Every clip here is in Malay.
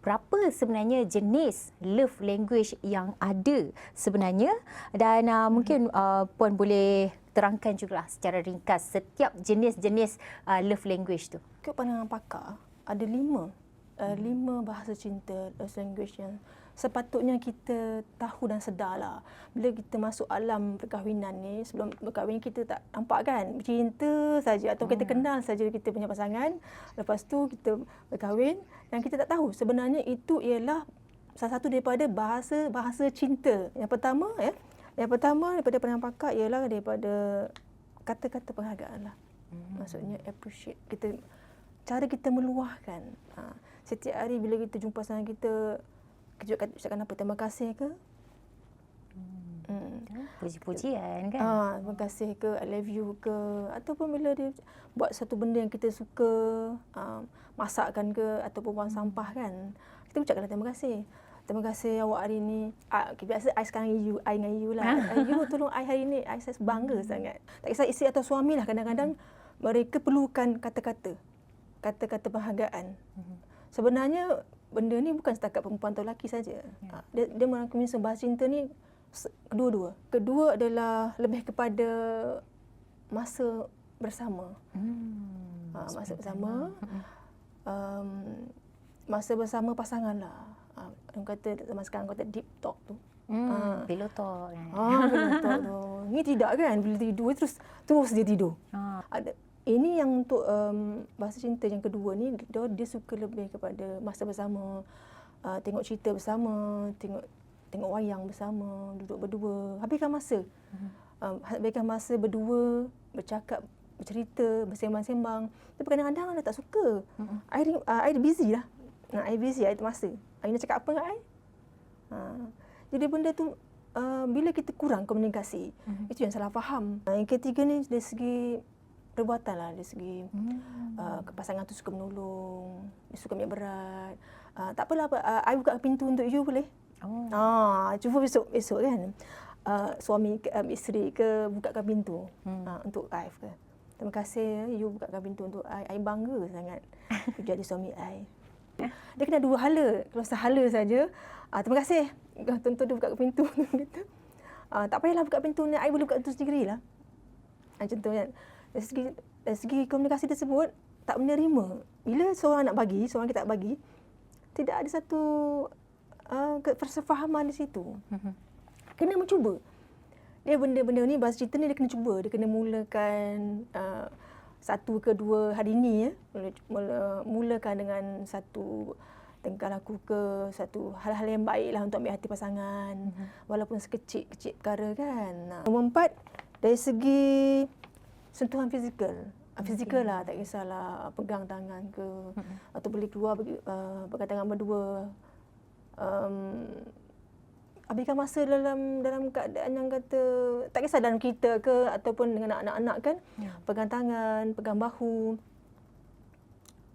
berapa sebenarnya jenis love language yang ada sebenarnya? Dan uh, mungkin uh, puan boleh terangkan juga lah secara ringkas setiap jenis-jenis uh, love language tu. Ikut pandangan pakar, ada lima, uh, lima bahasa cinta love language yang sepatutnya kita tahu dan sedarlah. Bila kita masuk alam perkahwinan ni, sebelum berkahwin kita tak nampak kan, cinta saja atau kita kenal saja kita punya pasangan. Lepas tu kita berkahwin dan kita tak tahu sebenarnya itu ialah salah satu daripada bahasa bahasa cinta. Yang pertama ya, yang pertama daripada pandangan pakar ialah daripada kata-kata penghargaan lah. Hmm. Maksudnya appreciate kita cara kita meluahkan. Ha, setiap hari bila kita jumpa pasangan kita kejut kata ucapkan apa terima kasih ke Hmm. Puji-pujian kan. ah terima kasih ke i love you ke ataupun bila dia buat satu benda yang kita suka ah, masakkan ke ataupun buang sampah kan kita ucapkan terima kasih Terima kasih awak hari ini. Ah, okay, biasa I sekarang you, I dengan you lah. Ah, you tolong I hari ini. I saya bangga sangat. Tak kisah isteri atau suami lah. Kadang-kadang mereka perlukan kata-kata. Kata-kata penghargaan. Sebenarnya benda ni bukan setakat perempuan atau lelaki saja. Ya. Dia, dia merangkumi bahasa cinta ni kedua-dua. Kedua adalah lebih kepada masa bersama. Hmm. Ha, masa bersama. Um, masa bersama pasangan lah. Ha, orang kata zaman sekarang kata deep talk tu. Hmm, Ah. pillow talk. Ah, deep talk tu. Ni tidak kan bila tidur terus terus dia tidur. Ah. Ada ini yang untuk um, bahasa cinta yang kedua ni dia, dia suka lebih kepada masa bersama uh, tengok cerita bersama tengok tengok wayang bersama duduk berdua habiskan masa. Um, habiskan masa berdua bercakap bercerita bersembang-sembang. Tapi kadang-kadang dia tak suka. I, ring- uh, I busy lah. Nah, I busy I tak masa. I nak cakap apa dengan I ha. jadi benda tu uh, bila kita kurang komunikasi itu yang salah faham. Uh, yang ketiga ni dari segi perbuatan lah dari segi Hmm. uh, pasangan tu suka menolong, dia suka ambil berat. Uh, tak apalah, apa, uh, I buka pintu untuk you boleh? Oh. Ah, cuba besok besok kan. Uh, suami ke um, isteri ke bukakan pintu hmm. uh, untuk I ke. Terima kasih ya, you bukakan pintu untuk I. I bangga sangat you jadi suami I. Dia kena dua hala. Kalau sehala saja, uh, terima kasih. Tentu dia buka pintu. gitu. Uh, tak payahlah buka pintu ni, I boleh buka pintu sendirilah. Macam tu kan. Dari segi, dari segi komunikasi tersebut, tak menerima. Bila seorang nak bagi, seorang kita tak bagi, tidak ada satu uh, kepersefahaman di situ. Mhm. Kena mencuba. Dia benda-benda ni, bahasa cerita ni dia kena cuba. Dia kena mulakan uh, satu ke dua hari ni ya. Mula, mula, mulakan dengan satu tingkah laku ke satu hal-hal yang baik lah untuk ambil hati pasangan. Mm-hmm. Walaupun sekecil-kecil perkara kan. Nombor empat, dari segi sentuhan fizikal. Okay. Fizikal lah, tak kisahlah pegang tangan ke. Mm-hmm. Atau boleh keluar uh, pegang tangan berdua. Um, habiskan masa dalam dalam keadaan yang kata tak kisah dalam kita ke ataupun dengan anak-anak kan Ya. pegang tangan pegang bahu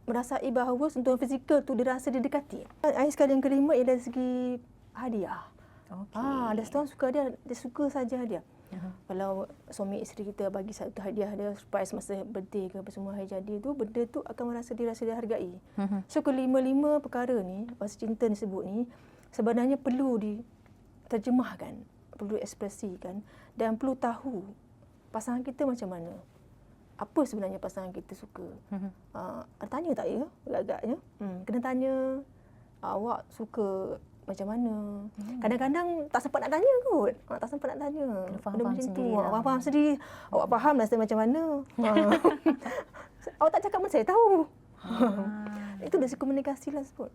merasai bahawa sentuhan fizikal tu dirasa didekati. Ayat sekali yang kelima ialah segi hadiah. Okey. Ah, ada setengah suka dia, dia suka saja hadiah. Aha. Kalau suami isteri kita bagi satu hadiah dia surprise masa birthday ke apa semua hari jadi tu benda tu akan merasa dirasa dihargai. Mhm. So kelima-lima perkara ni bahasa cinta ni sebut ni sebenarnya perlu diterjemahkan, perlu ekspresikan dan perlu tahu pasangan kita macam mana. Apa sebenarnya pasangan kita suka. Mhm. Uh, tanya tak ya? Agak-agaknya. Hmm, kena tanya awak suka macam mana. Hmm. Kadang-kadang tak sempat nak tanya kot. Ha, tak sempat nak tanya. Kena faham-faham Benda macam tu. sendiri lah. Awak faham sendiri. Awak faham rasa macam mana. Ha. awak tak cakap pun saya tahu. Ah. Itu dari komunikasi lah sebut.